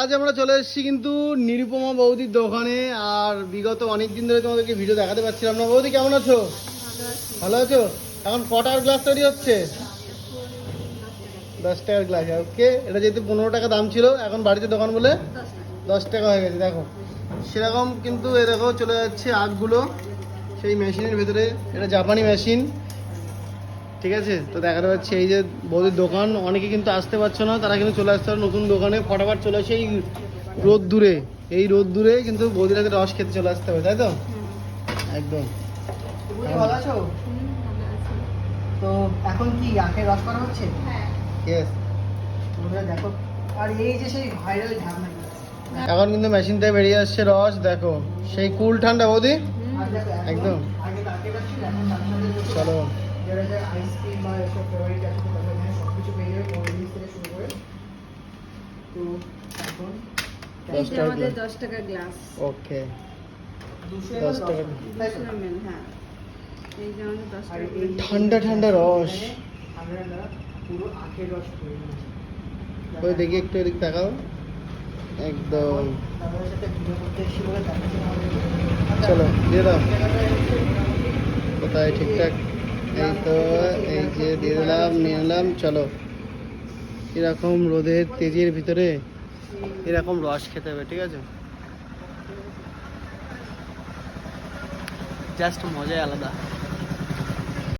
আজ আমরা চলে এসেছি কিন্তু নিরুপমা বৌদির দোকানে, আর বিগত অনেক দিন ধরে তোমাদেরকে ভিডিও দেখাতে পারছিলাম না। বৌদি, কেমন আছো? ভালো আছো। এখন কটার গ্লাস তৈরি হচ্ছে? দশ টাকার গ্লাস ওকে এটা যেহেতু পনেরো টাকা দাম ছিল, এখন বাড়িতে দোকান বলে দশ টাকা হয়ে গেছে, দেখো। সেরকম কিন্তু এ দেখো চলে যাচ্ছে আগগুলো, সেই মেশিনের ভেতরে। এটা জাপানি মেশিন ঠিক আছে? তো দেখাতে পাচ্ছি এই যে বৌদির দোকান অনেকে কিন্তু আসতে পারছ না তারা কিন্তু চলে আসতে পারে নতুন দোকানে। ফটাফট চলে আসে এই রোদ দূরে। এই রোদ দূরে কিন্তু বৌদির হাতে রস খেতে চলে আসতে হবে তাই তো? একদম। ভালো আছো? তো এখন কি আখের রস করা হচ্ছে? ইয়েস দেখো আর এই যে সেই ভাইরাল ঢাকনা এখন কিন্তু মেশিন থেকে বেরিয়ে আসছে রস দেখো। সেই কুল ঠান্ডা বৌদি? একদম। চলো। আইসক্রিম বা এসব ফেভারিট আছে তো তাহলে এখানে সব কিছু পেয়ে যাবে থেকে শুরু করে। তো এখন এই দশ যে টাকা আমাদের দশ টাকার গ্লাস ওকে হ্যাঁ ঠান্ডা ঠান্ডা রস। পুরো আখের রস ওই দেখি একটু এদিক তাকাও। একদম। চলো দিয়ে দাও। কোথায়? ঠিকঠাক। এই তো এই যে দিয়ে দিলাম, নিয়ে নিলাম, চলো। এরকম রোদের তেজের ভিতরে এরকম রস খেতে হবে, ঠিক আছে? জাস্ট মজাই আলাদা।